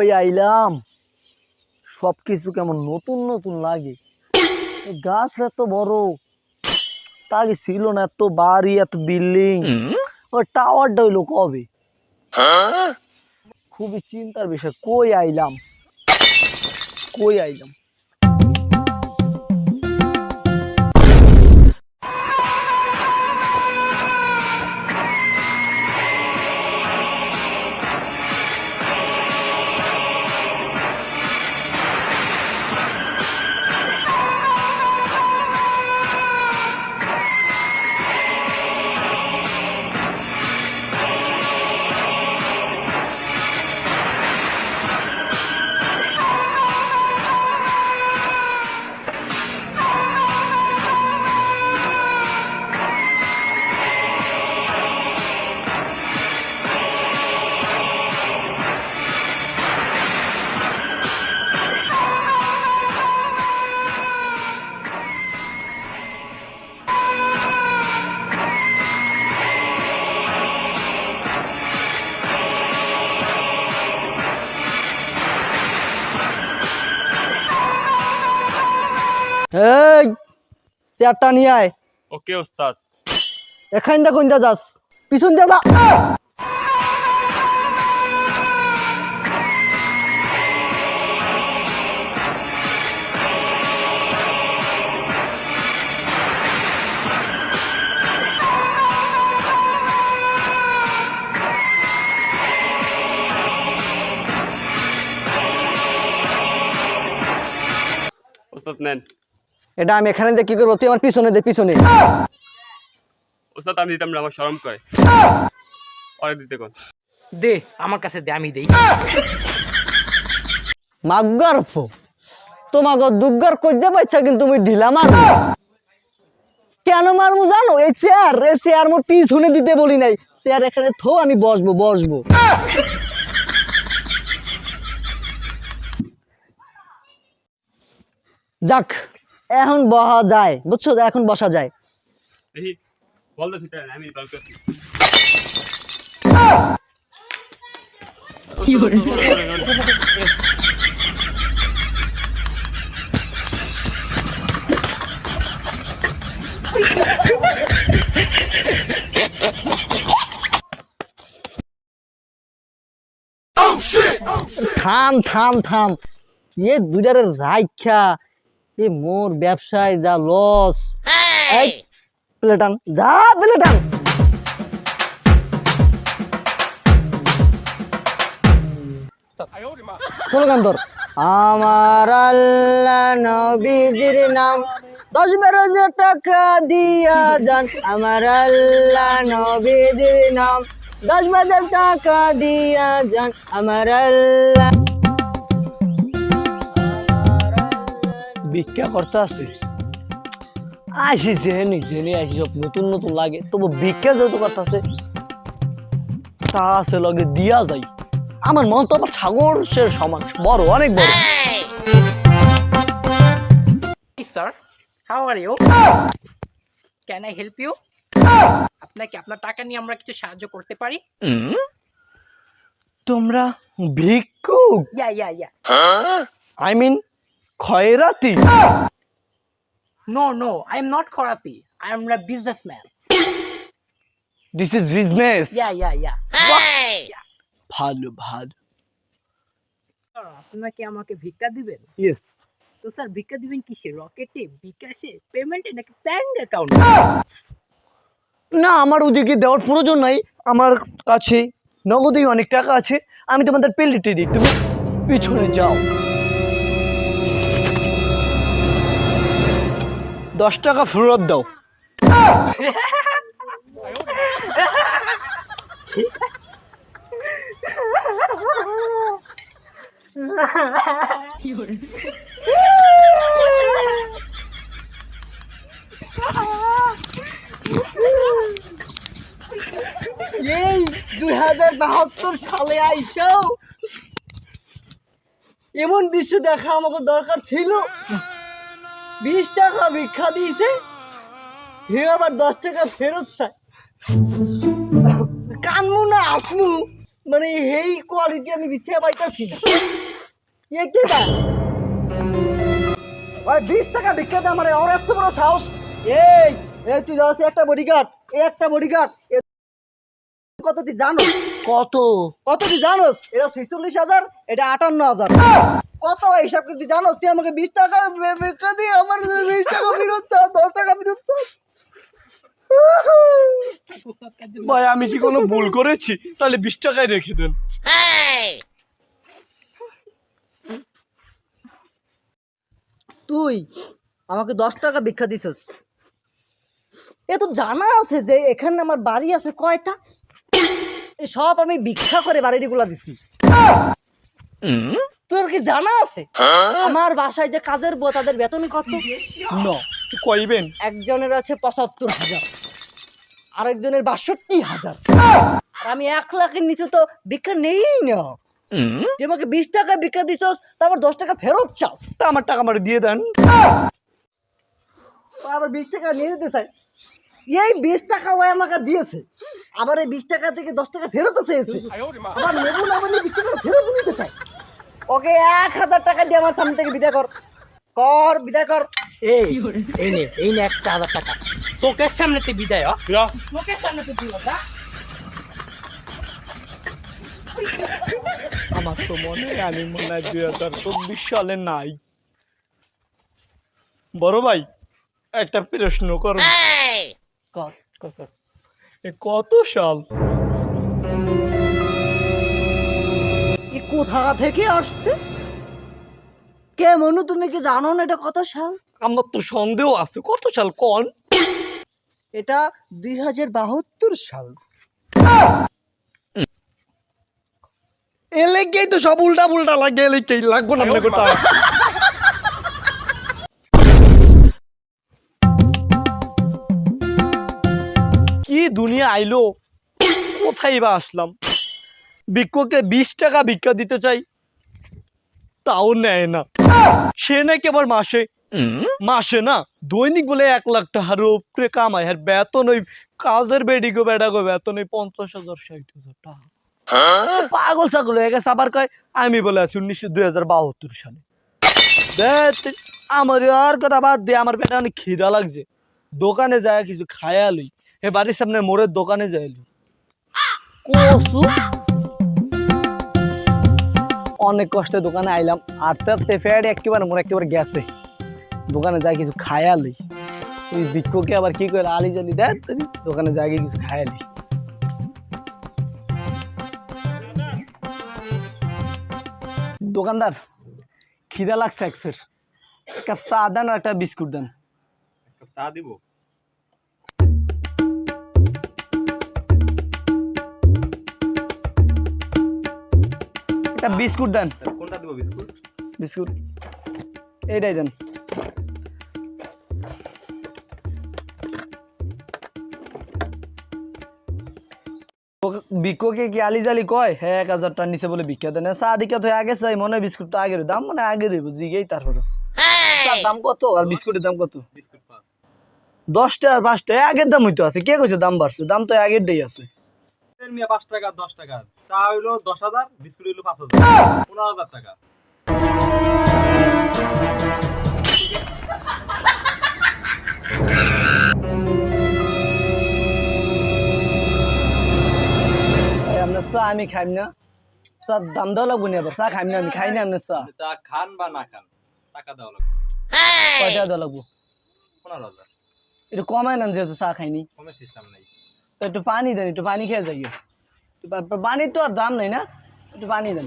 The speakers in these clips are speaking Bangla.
কই আইলাম? সব কিছু কেমন নতুন নতুন লাগে? গাছ এত বড় তাকে ছিল না এত বাড়ি এত বিল্ডিং। ওই টাওয়ারটা হইল কবে? খুবই চিন্তার বিষয় কই আইলাম? কই আইলাম? এই চেয়ারটা নিয়ে আয়। ওকে ওস্তাদ। এখান দা কোনটা যাস? পিছন দিয়ে যা। নেন। এটা আমি এখানে দিয়ে কি করব? তুই আমার পিছনে দে পিছনে। ওস্তাদ আমি দিতাম না আমার শরম করে। অনেক দিতে কোন দে আমার কাছে দে আমি দেই। মাগর্ফ তোমাকে দুগ্গার কজ্জা পাইছা কিন্তু তুমি ঢিলা মার কেন মারমু জানো? এই চেয়ার এই চেয়ার মোর পিছনে দিতে বলি নাই। চেয়ার এখানে থো আমি বসবো বসবো। যাক এখন বহা যায় বুঝছ? এখন বসা যায়। থাম থাম থাম। এ দুইটারে রাইখা। এ মোর ব্যবসায় যা লস প্লেটান যা প্লেটান! স্লোগান ধর। আমার আল্লাহ নবীজির নাম দশ বারো টাকা দিয়া যান। আমার আল্লাহ নবীজির নাম দশ হাজার টাকা দিয়া যান। আমার আল্লাহ ভিক্ষা করতে আসি। জেনে জেনে আসি সব নতুন নতুন লাগে। তবু ভিক্ষা যেহেতু আছে তা আছে লগে দিয়া যাই আমার মন তো আমার ছাগল সে সমান বড় অনেক বড়। Sir how are you can I help you আপনাকে আপনার টাকা নিয়ে আমরা কিছু সাহায্য করতে পারি? তোমরা ভিক্ষুক? Yeah yeah yeah I mean খয়রাতি? No no I am not খরাতি I am a businessman this is business yeah yeah yeah ভালো ভালো। আপনাকে আমাকে ভিক্ষা দিবেন? ইয়েস তো স্যার ভিক্ষা দিবেন কিসে? রকেটে বিকাশে? পেমেন্টে নাকি ব্যাংক অ্যাকাউন্ট না আমার ওদিকে দেওয়ার প্রয়োজন নাই। আমার কাছে নগদেই অনেক টাকা আছে। আমি তোমাদের পেলিটি দিই। তুমি পিছনে যাও। দশ টাকা ফেরত দাও। এই দুই হাজার বাহাত্তর সালে আইসাও এমন দৃশ্য দেখা আমাকে দরকার ছিল। বিশ টাকা ভিক্ষা দিয়েছে। হে আবার দশ টাকা ফেরত চায়। কানমু না আসমু মানে এই কোয়ালিটি আমি বিছে পাইতাছি না। এ কি দা ওই বিশ টাকা ভিক্ষা দে আমার ওর এত বড় সাহস। এই এই তুই যাচ্ছি একটা বডিগার্ড এই একটা বডিগার্ড কত তুই জানো কত? কত তুই জানো এটা ছেচল্লিশ হাজার এটা আটান্ন হাজার। কত ভাই হিসাব করে জানো তুই আমাকে বিশ টাকা দিয়ে আমার বিশ টাকা ফেরত দশ টাকা ফেরত ভাই আমি কি কোনো ভুল করেছি? তাহলে বিশ টাকায় রেখে দেন। তুই আমাকে দশ টাকা ভিক্ষা দিছস। এ তো জানা আছে যে এখানে আমার বাড়ি আছে কয়টা? এ সব আমি ভিক্ষা করে বাড়িগুলা দিছি। তোর কি জানা আছে? আমার বাসায় যে কাজের বউ তাদের বেতন কত? ন কইবেন। একজনের আছে পঁচাত্তর হাজার আরেকজনের বাষট্টি হাজার। আর আমি এক লাখের নিচে তো ভিক্ষা নেই না। তুই আমাকে বিশ টাকা ভিক্ষা দিছস তারপর দশ টাকা ফেরত চাস। তা আমার টাকা আমার দিয়ে দেন। ও আবার বিশ টাকা নিয়ে যেতে চাই এই বিশ টাকা ও আমাকে দিয়েছে। আবার এই বিশ টাকা থেকে দশ টাকা ফেরত চেয়েছে আবার নেব না বলে বিশ টাকা ফেরত নিতে চাই ওকে এক হাজার টাকা দিয়ে আমার সামনে থেকে বিদায় কর। কর বিদায় কর। এই এই নে এই নে একটা হাজার টাকা। তোকের সামনে তুই বিদায় হ। সামনে তুই আমার তো মনে হয় আমি মনে হয় দুই হাজার চব্বিশ সালে নাই। বড় ভাই একটা প্রশ্ন কর। কর কর কর। এ কত সাল? কোথা থেকে আসছে? কে মনু তুমি কি জানো না এটা কত সাল? আমার তো সন্দেহ আছে। কত সাল কোন? এটা দুই হাজার বাহাত্তর সাল। এলেকেই তো সব উল্টা পুল্টা লাগে এলেকেই লাগবো না আপনাকে টাকা কি দুনিয়া আইলো? কোথায় বা আসলাম? ভিক্ষুকে বিশ টাকা ভিক্ষা দিতে চাই তাও নেয় না। সে নাকি আবার মাসে? মাসে না? দৈনিক বলে এক লাখ টাকার উপরে কামায় আর বেতন ওই কাজের বেডিগো বেডাগো বেতন ওই পঞ্চাশ হাজার ষাট হাজার টাকা। পাগল ছাগল হয়ে গেছে আবার কয় আমি বলে আছি উনিশশো দুই হাজার বাহাত্তর সালে। আমার আর কথা বাদ দিয়ে আমার পেটে অনেক খিদা লাগছে। দোকানে যায় কিছু খায়ালই এ বাড়ির সামনে মোড়ের দোকানে যাইলি কসু? অনেক কষ্টে দোকানে আইলাম আটতে ফ্যাট একেবারে মোর একেবারে গেছে। দোকানে যাই কিছু খায়ালি ওই বিক্ষোকে আবার কি করে আলি জালি দেয় দোকানে যাই কিছু খায়ালি দোকানদার, খিদা লাগছে একসের এক কাপ চা দেন আর একটা বিস্কুট দেন। চা দিব? একটা বিস্কুট দেন। কোনটা দিব বিস্কুট? বিস্কুট। এইটাই দেন। বিক্ষোকে কি আলি জালি কয়? হ্যাঁ এক হাজার টাকার নিচে বলে ভিক্ষা দেন চা দিকে তো আগে চাই মনে হয় বিস্কুট তো আগে দাম মানে আগে দেবো জিগেই তারপরে। দাম কত? আর বিস্কুটের দাম কত? দশটা আর পাঁচটা আগের দাম হইতো আছে। কে কইছে দাম বাড়ছে? দাম তো আগের ডেই আছে। মিয়া পাঁচ টাকা দশ টাকা। চা হইল দশ হাজার বিস্কুট হইল পাঁচ হাজার। পনেরো হাজার টাকা। চা আমি খাইম না। চার দাম দেওয়া লাগবো না চা খাইম না আমি খাই না আপনার চা। চা খান বা না খান টাকা দেওয়া লাগবে। কয়টা দেওয়া লাগবো। পনেরো হাজার। একটু কমায় না যেহেতু চা খাইনি। কমের সিস্টেম নেই। তো একটু পানি দেন একটু পানি খেয়ে যাইও। পানির তো আর দাম নেই না একটু পানি দেন।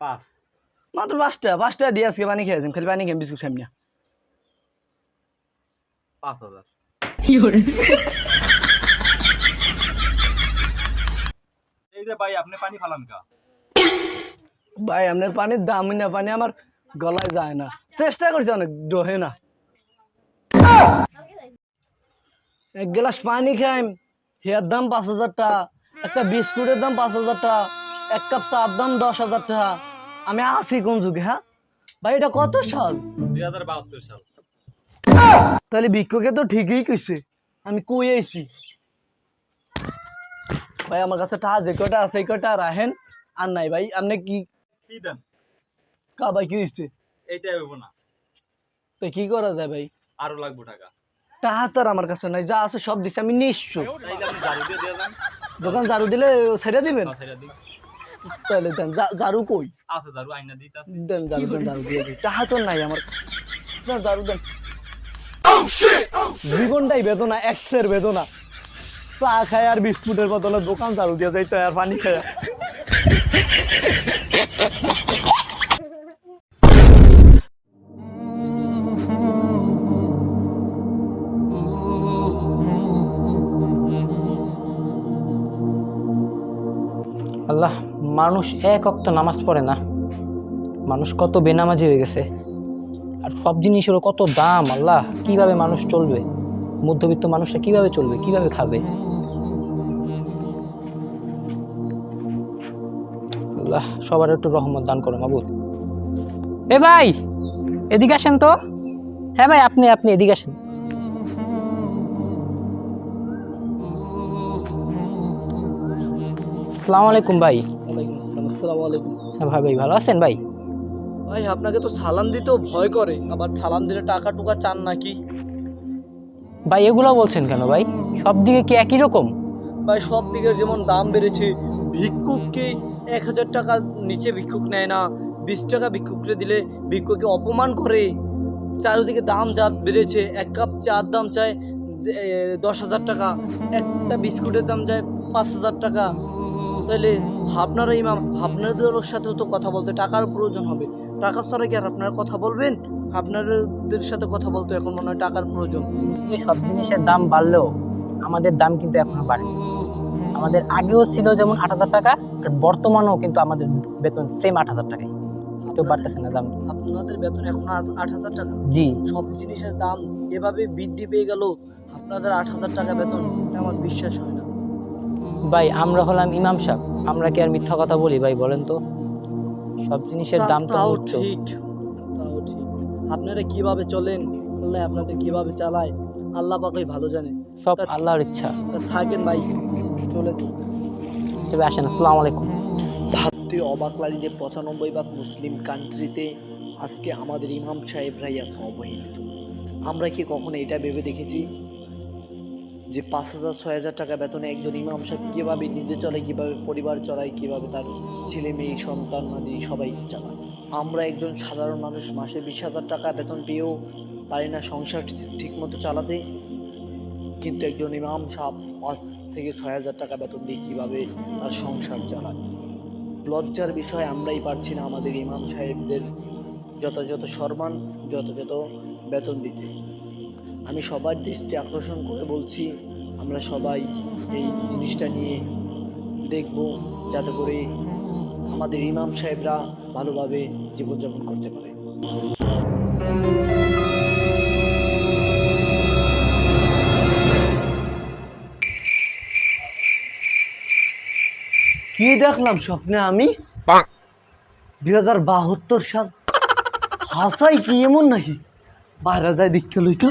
পাঁচ। মাত্র পাঁচটা পাঁচটা দিয়ে আজকে পানি খেয়েছেন খালি পানি খেয়ে বিস্কুট খাইম না। পাঁচ হাজার। এই যে ভাই আপনি পানি ফালান কা? ভাই আপনার পানির দাম না পানি আমার গলায় যায় না। চেষ্টা করছি অনেক ডোহে না। এক গ্লাস পানি খাইম। হেয়ার দাম পাঁচ হাজার টাকা। একটা বিস্কুটের দাম পাঁচ হাজার টাকা। এক কাপ চার দাম দশ হাজার টাকা। আমি আছি কোন যুগে হ্যাঁ? ভাই এটা কত সাল? দুই হাজার বাহাত্তর সাল। তাহলে ভিক্ষুকে তো ঠিকই কইছে। আমি কই আইছি? ভাই আমার কাছে টাকা যে কটা আছে এই কটা রাখেন। আর নাই ভাই আপনি কি কি দেন? কা ভাই কি হচ্ছে এইটাই হইব না। তো কি করা যায় ভাই? আরও লাগবো টাকা। টাকা তো আর আমার কাছে নাই যা আছে সব দিচ্ছে আমি যান। দোকান ঝাড়ু দিলে ছেড়ে দিবেন? তাহলে দেন ঝাড়ু কই? দেন ঝাড়ু দেন ঝাড়ু দিয়ে দিই। তো নাই আমার। দেন ঝাড়ু দেন। জীবনটাই বেদনা এক্সের বেদনা। চা খায় আর বিস্কুটের বদলে দোকান ঝাড়ু দিয়ে যাইতে হয় আর পানি খায়। মানুষ এক অক্ত নামাজ পড়ে না। মানুষ কত বেনামাজি হয়ে গেছে। আর সব জিনিসেরও কত দাম, আল্লাহ, কীভাবে মানুষ চলবে? মধ্যবিত্ত মানুষরা কীভাবে চলবে, কীভাবে খাবে? আল্লাহ, সবার একটু রহমত দান করো, মাবুদ। এ ভাই, এদিকে আসেন তো। হ্যাঁ ভাই, আপনি আপনি এদিকে আসেন। আসসালামু আলাইকুম ভাই। ওয়ালাইকুম আসসালাম। আসসালামু আলাইকুম। হ্যাঁ ভাই ভাই ভালো আছেন ভাই? ভাই আপনাকে তো সালাম দিতেও ভয় করে। আবার সালাম দিলে টাকা টুকা চান নাকি? ভাই এগুলো বলছেন কেন ভাই? সব দিকে কি একই রকম? ভাই সব দিকের যেমন দাম বেড়েছে ভিক্ষুককে এক হাজার টাকা নিচে ভিক্ষুক নেয় না। বিশ টাকা ভিক্ষুককে দিলে ভিক্ষুককে অপমান করে। চারিদিকে দাম যা বেড়েছে এক কাপ চার দাম চায় দশ হাজার টাকা। একটা বিস্কুটের দাম যায় পাঁচ হাজার টাকা। তাহলে আপনারা ইমাম আপনাদের সাথেও তো কথা বলতে টাকার প্রয়োজন হবে। টাকা ছাড়া কি আর আপনারা কথা বলবেন? আপনাদের সাথে কথা বলতে এখন মনে হয় টাকার প্রয়োজন। এই সব জিনিসের দাম বাড়লেও আমাদের দাম কিন্তু এখনও বাড়েনি। আমাদের আগেও ছিল যেমন আট হাজার টাকা আর বর্তমানেও কিন্তু আমাদের বেতন সেম আট হাজার টাকাই। কেউ বাড়তেছে না দাম। আপনাদের বেতন এখন আট হাজার টাকা? জি। সব জিনিসের দাম এভাবে বৃদ্ধি পেয়ে গেল আপনাদের আট হাজার টাকা বেতন আমার বিশ্বাস হয় না। ভাই আমরা হলাম ইমাম সাহেব। আমরা কি আর মিথ্যা কথা বলি ভাই বলেন তো? সব জিনিসের দাম তো তাও উচ্চ। ঠিক। তাও ঠিক। আপনারা কীভাবে চলেন? আল্লাহ আপনাদের কীভাবে চালায়? আল্লাহ পাকই ভালো জানে। সব আল্লাহর ইচ্ছা। থাকেন ভাই চলে। তবে আসেন আসসালামু আলাইকুম। ভাবতে অবাক লাগে যে পঁচানব্বই ভাগ মুসলিম কান্ট্রিতে আজকে আমাদের ইমাম সাহেবরাই আছে অবহেলিত। আমরা কি কখনো এটা ভেবে দেখেছি? যে পাঁচ হাজার, ছয় হাজার টাকা বেতনে একজন ইমাম সাহেব কীভাবে নিজে চলে, কীভাবে পরিবার চলায়, কীভাবে তার ছেলে, মেয়ে, সন্তান আদি সবাই চালায়। আমরা একজন সাধারণ মানুষ, মাসে বিশ হাজার টাকা বেতন পেয়েও পারি না সংসার ঠিকমতো চালাতে। কিন্তু একজন ইমাম সাহেব পাঁচ থেকে ছয় হাজার টাকা বেতন দিয়ে কীভাবে তার সংসার চালায়? লজ্জার বিষয়, আমরাই পারছি না আমাদের ইমাম সাহেবদের যথাযথ সম্মান, যথাযথ বেতন দিতে। আমি সবার দৃষ্টি আকর্ষণ করে বলছি আমরা সবাই এই জিনিসটা নিয়ে দেখব যাতে করে আমাদের ইমাম সাহেবরা ভালোভাবে জীবনযাপন করতে পারে। কি দেখলাম স্বপ্নে আমি? দুই হাজার বাহাত্তর সাল। হাসাই কি এমন নাকি? বাইরে যায় দেখতে লইতো।